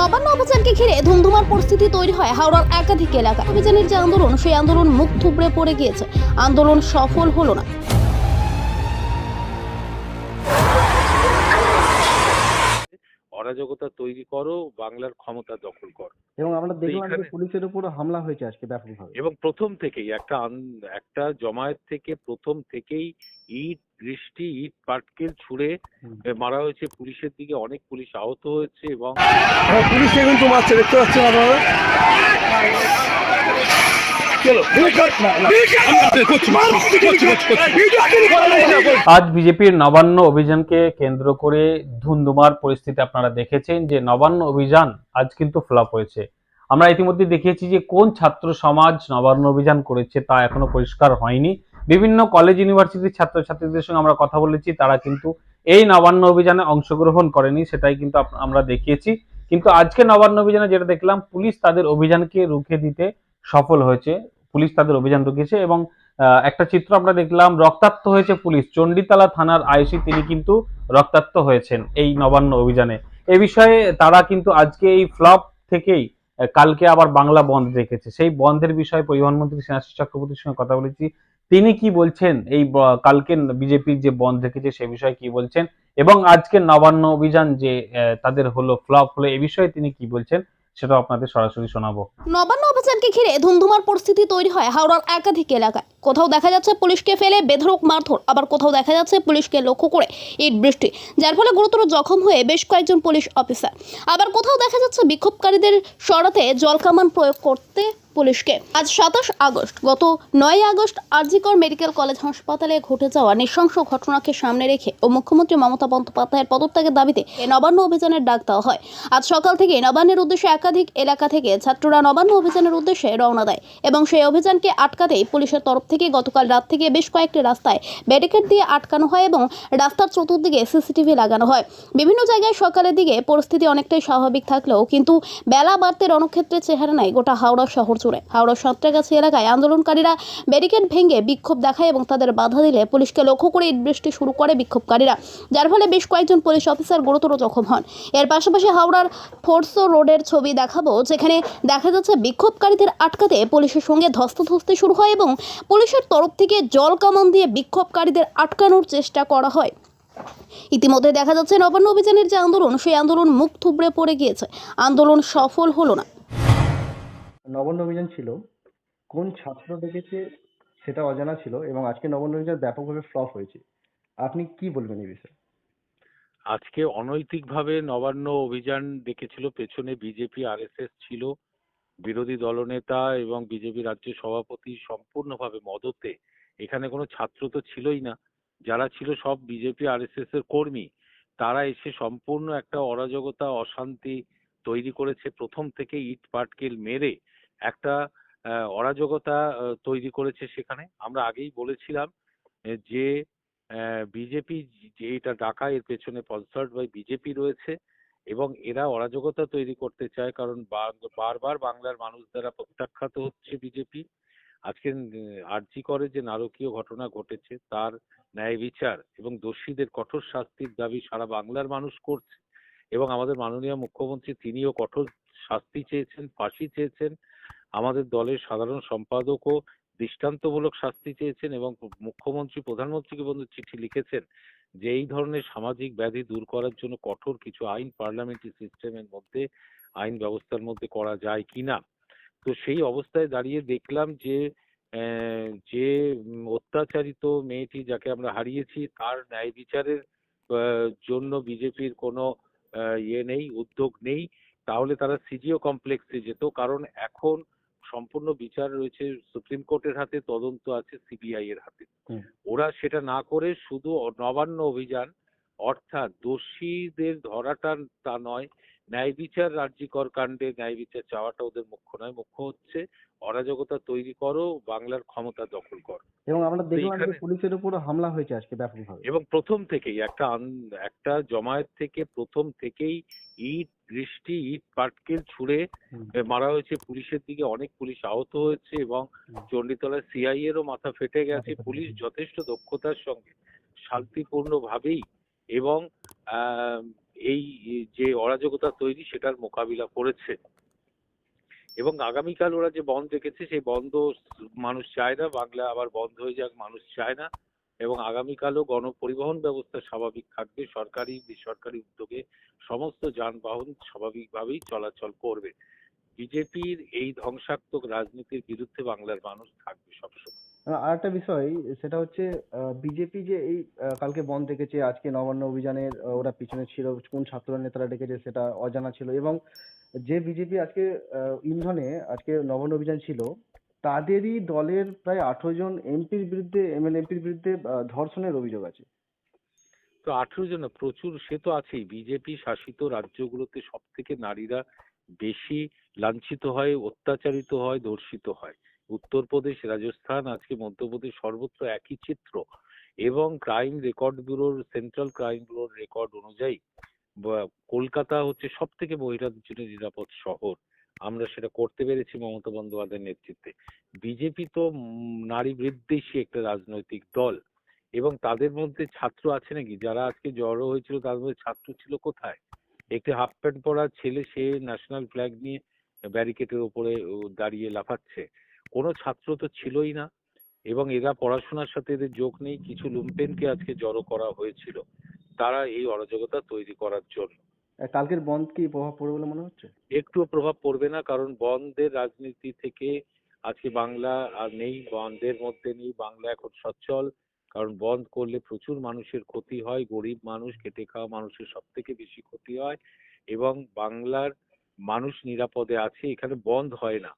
নবান্ন অভিযানকে ঘিরে ধুমধুমার পরিস্থিতি তৈরি হয় হাওড়ার একাধিক এলাকা অভিযানের যে আন্দোলন সেই আন্দোলন মুখ থুবড়ে পড়ে গিয়েছে। আন্দোলন সফল হলো না। অরাজকতা তৈরি করো বাংলার ক্ষমতা দখল করো। এবং আমরা দেখলাম যে পুলিশের উপর হামলা হয়েছে আজকে ব্যাপকভাবে। এবং প্রথম থেকেই একটা একটা জমায়েত থেকে প্রথম থেকেই ইট বৃষ্টি ইট পাটকেল ছুঁড়ে মারা হয়েছে পুলিশের দিকে। অনেক পুলিশ আহত হয়েছে এবং পুলিশ কিন্তু মারছে দেখতে পাচ্ছেন আপনারা? করছি। আজ বিজেপির নবান্ন অভিযানকে কেন্দ্র করে ধুন্ধুমার পরিস্থিতি আপনারা দেখেছেন যে নবান্ন অভিযান আজ কিন্তু ফ্লপ হয়েছে। আমরা ইতিমধ্যে দেখিয়েছি যে কোন ছাত্র সমাজ নবান্ন অভিযান করেছে তা এখনও পরিষ্কার হয়নি। বিভিন্ন কলেজ ইউনিভার্সিটির ছাত্রছাত্রীদের সঙ্গে আমরা কথা বলেছি, তারা কিন্তু এই নবান্ন অভিযানে অংশগ্রহণ করেনি, সেটাই কিন্তু আমরা দেখিয়েছি। কিন্তু আজকে নবান্ন অভিযানে যেটা দেখলাম, পুলিশ তাদের অভিযানকে রুখে দিতে সফল হয়েছে। পুলিশ তাদের অভিযান রুখিয়েছে এবং একটা চিত্র আমরা দেখলাম, রক্তাক্ত হয়েছে পুলিশ। চণ্ডীতলা থানার আইসি তিনি কিন্তু রক্তাক্ত হয়েছেন এই নবান্ন অভিযানে। এ বিষয়ে তারা কিন্তু আজকে এই ফ্লপ থেকেই কালকে আবার বাংলা বন্ধ রেখেছে। সেই বন্ধের বিষয়ে পরিবহন মন্ত্রী স্নেহাশিস চক্রবর্তীর সঙ্গে কথা বলেছি। তিনি কি বলছেন? এই কালকে বিজেপির যে বন্ধ রেখেছে সে বিষয়ে কি বলছেন? এবং আজকে নবান্ন অভিযান যে তাদের হলো ফ্লপ হলো এ বিষয়ে তিনি কি বলছেন? সেটাও আপনাদের সরাসরি শোনাবো। নবান্ন অভিযানকে ঘিরে ধুমধুমার পরিস্থিতি তৈরি হয় হাওড়ার একাধিক এলাকায়। কোথাও দেখা যাচ্ছে পুলিশকে ফেলে বেধরক মারধর, আবার কোথাও দেখা যাচ্ছে পুলিশকে লক্ষ্য করে ইট বৃষ্টি, যার ফলে গুরুতর জখম হয়ে বেশ কয়েকজন পুলিশ অফিসার। আবার কোথাও দেখা যাচ্ছে বিক্ষোভকারীদের সরাতে জলকামান প্রয়োগ করতে পুলিশকে। আজ সাতাশ আগস্ট, গত নয় আগস্ট আরজিকর মেডিকেল কলেজ হাসপাতালে ঘটে যাওয়া নৃশংস ঘটনাকে সামনে রেখে ও মুখ্যমন্ত্রী মমতা বন্দ্যোপাধ্যায়ের পদত্যাগের দাবিতে নবান্ন অভিযানের ডাক দেওয়া হয়। আজ সকাল থেকে নবান্নের উদ্দেশ্যে একাধিক এলাকা থেকে ছাত্ররা নবান্ন অভিযানের উদ্দেশ্যে রওনা দেয় এবং সেই অভিযানকে আটকাতেই পুলিশের তরফ থেকে গতকাল রাত থেকে বেশ কয়েকটি রাস্তায় ব্যারিকেড দিয়ে আটকানো হয় এবং রাস্তার চতুর্দিকে সিসিটিভি লাগানো হয়। বিভিন্ন জায়গায় সকালের দিকে পরিস্থিতি অনেকটাই স্বাভাবিক থাকলেও কিন্তু বেলা বাড়তে রণক্ষেত্রের চেহারা নেয় গোটা হাওড়া শহর জুড়ে। হাওড়া সাঁতরাগাছি এলাকায় আন্দোলনকারীরা ব্যারিকেড ভেঙে বিক্ষোভ দেখায় এবং তাদের বাধা দিলে পুলিশকে লক্ষ্য করে ইট বৃষ্টি শুরু করে বিক্ষোভকারীরা, যার ফলে বেশ কয়েকজন পুলিশ অফিসার গুরুতর জখম হন। এর পাশাপাশি হাওড়ার ফোর্সো রোডের ছবি দেখাবো, যেখানে দেখা যাচ্ছে বিক্ষোভকারীদের আটকাতে পুলিশের সঙ্গে ধস্তাধস্তি শুরু হয় এবং পুলিশের তরফ থেকে জল কামান দিয়ে বিক্ষোভকারীদের আটকানোর চেষ্টা করা হয়। ইতিমধ্যে দেখা যাচ্ছে নবান্ন অভিযানের যে আন্দোলন, সেই আন্দোলন মুখ থুবড়ে পড়ে গিয়েছে। আন্দোলন সফল হলো না। নবান্ন অভিযান ছিল, কোন ছাত্র ডেকেছে সেটা অজানা ছিল এবং আজকে নবান্ন অভিযান ব্যাপকভাবে ফ্লপ হয়েছে। আপনি কি বলবেন এই বিষয়ে? আজকে অনৈতিকভাবে নবান্ন অভিযান ডেকেছিল, পেছনে বিজেপি আরএসএস ছিল, বিরোধী দলনেতা এবং বিজেপি রাজ্য সভাপতি সম্পূর্ণভাবে মদতে। এখানে কোনো ছাত্র তো ছিলই না। যারা ছিল সব বিজেপি আরএসএস এর কর্মী। তারা এসে সম্পূর্ণ একটা অরাজকতা, অশান্তি তৈরি করেছে। প্রথম থেকে ইট পাটকেল মেরে একটা অরাজকতা তৈরি করেছে সেখানে। আমরা আগেই বলেছিলাম যে বিজেপি যে এটা ডাকা এর পেছনে স্পন্সার্ড বাই বিজেপি রয়েছে এবং এরা অরাজকতা তৈরি করতে চায় কারণ বারবার বাংলার মানুষ দ্বারা প্রত্যাখ্যাত হচ্ছে বিজেপি। আজকে আরজি করে যে নারকীয় ঘটনা ঘটেছে, তার ন্যায় বিচার এবং দোষীদের কঠোর শাস্তির দাবি সারা বাংলার মানুষ করছে এবং আমাদের মাননীয় মুখ্যমন্ত্রী তিনিও কঠোর শাস্তি চেয়েছেন, ফাঁসি চেয়েছেন। আমাদের দলের সাধারণ সম্পাদকও দৃষ্টান্তমূলক শাস্তি চেয়েছেন এবং মুখ্যমন্ত্রী, প্রধানমন্ত্রীকে পর্যন্ত চিঠি লিখেছেন যে এই ধরনের সামাজিক ব্যাধি দূর করার জন্য কঠোর কিছু আইন পার্লামেন্টারি সিস্টেমের মধ্যে, আইন ব্যবস্থার মধ্যে করা যায় কিনা তো সেই অবস্থায় দাঁড়িয়ে দেখলাম যে যে অত্যাচারিত মেয়েটি যাকে আমরা হারিয়েছি তার ন্যায় বিচারের জন্য বিজেপির কোনো ইয়ে নেই, উদ্যোগ নেই। তাহলে তারা সিজিও কমপ্লেক্সে যেত। কারণ এখন সম্পূর্ণ বিচার রয়েছে সুপ্রিম কোর্টের হাতে তদন্ত আছে সিবিআই এর হাতে। ওরা সেটা না করে শুধু নবান্ন অভিযান অর্থাৎ দোষীদের ধরাটা তা নয় ন্যায় বিচার রাজ্যিকর কাণ্ডে ন্যায় বিচার চাওয়াটা ওদের মুখ্য নয় মুখ্য হচ্ছে অরাজকতা তৈরি করো বাংলার ক্ষমতা দখল করো। এবং আমরা দেখলাম যে পুলিশের উপর হামলা হয়েছে আজকে ব্যাপকভাবে। এবং প্রথম থেকেই একটা একটা জমায়েত থেকে প্রথম থেকেই ইট বৃষ্টি ইট পাটকেল ছুঁড়ে মারা হয়েছে পুলিশের দিকে অনেক পুলিশ আহত হয়েছে এবং হুম। চণ্ডীতলার সিআই এরও মাথা ফেটে গেছে। পুলিশ যথেষ্ট দক্ষতার সঙ্গে শান্তিপূর্ণ ভাবেই এবং আহ, এই যে অরাজকতা তৈরি সেটার মোকাবিলা করেছে। এবং আগামীকাল ওরা যে বন্ধ রেখেছে সেই বন্ধ মানুষ চায় না, বাংলা আবার বন্ধ হয়ে যাক মানুষ চায় না। এবং আগামীকালও গণপরিবহন ব্যবস্থা স্বাভাবিক থাকবে, সরকারি, বেসরকারি উদ্যোগে সমস্ত যানবাহন স্বাভাবিকভাবেই চলাচল করবে। বিজেপির এই ধ্বংসাত্মক রাজনীতির বিরুদ্ধে বাংলার মানুষ থাকবে সবসময়। আর একটা বিষয়, সেটা হচ্ছে বিজেপি যে এই কালকে বন্ধ রেখেছে আজকে নবান্ন অভিযানের ওরা পিছনে ছিল, কোন ছাত্র নেতারা ডেকেছে সেটা অজানা ছিল এবং যে বিজেপি আজকে ইন্ধনে আজকে নবান্ন অভিযান ছিল, তাদেরই দলের প্রায় আঠারো জন এমপির বিরুদ্ধে এমএলএ এমপির বিরুদ্ধে ধর্ষণের অভিযোগ আছে। তো আঠেরো জন প্রচুর, সে তো আছেই। বিজেপি শাসিত রাজ্যগুলোতে সব থেকে নারীরা বেশি লাঞ্ছিত হয়, অত্যাচারিত হয়, ধর্ষিত হয়। উত্তরপ্রদেশ, রাজস্থান, আজকে মধ্যপ্রদেশ সর্বত্র একই চিত্র এবং ক্রাইম রেকর্ড ব্যুরোর সেন্ট্রাল ক্রাইম ব্যুরোর রেকর্ড অনুযায়ী কলকাতা হচ্ছে সব থেকে মহিলাদের জন্য নিরাপদ শহর। আমরা সেটা করতে পেরেছি মমতা বন্দ্যোপাধ্যায়ের নেতৃত্বে। বিজেপি তো নারী বিদ্বেষী একটা রাজনৈতিক দল এবং তাদের মধ্যে ছাত্র আছে নাকি? যারা আজকে জড়ো হয়েছিল তাদের মধ্যে ছাত্র ছিল কোথায়? একটি হাফ প্যান্ট পরা ছেলে, সে ন্যাশনাল ফ্ল্যাগ নিয়ে ব্যারিকেডের ওপরে দাঁড়িয়ে লাফাচ্ছে। কোনো ছাত্র তো ছিলই না এবং এরা পড়াশোনার সাথে এদের যোগ নেই। কিছু লুম্পেনকে আজকে জড়ো করা হয়েছিল। তারা এই অরাজকতা তৈরি করার জন্য। কালকের বন্ধ কি প্রভাব পড়বে বলে মনে হচ্ছে? একটুও প্রভাব পড়বে না কারণ বন্ধের রাজনীতি থেকে আজকে বাংলা আর নেই বন্ধের মধ্যে নেই বাংলা এখন সচ্ছল। কারণ বন্ধ করলে প্রচুর মানুষের ক্ষতি হয় গরিব মানুষ খেটে খাওয়া মানুষের সব থেকে বেশি ক্ষতি হয় এবং বাংলার মানুষ নিরাপদে আছে এখানে বন্ধ হয় না।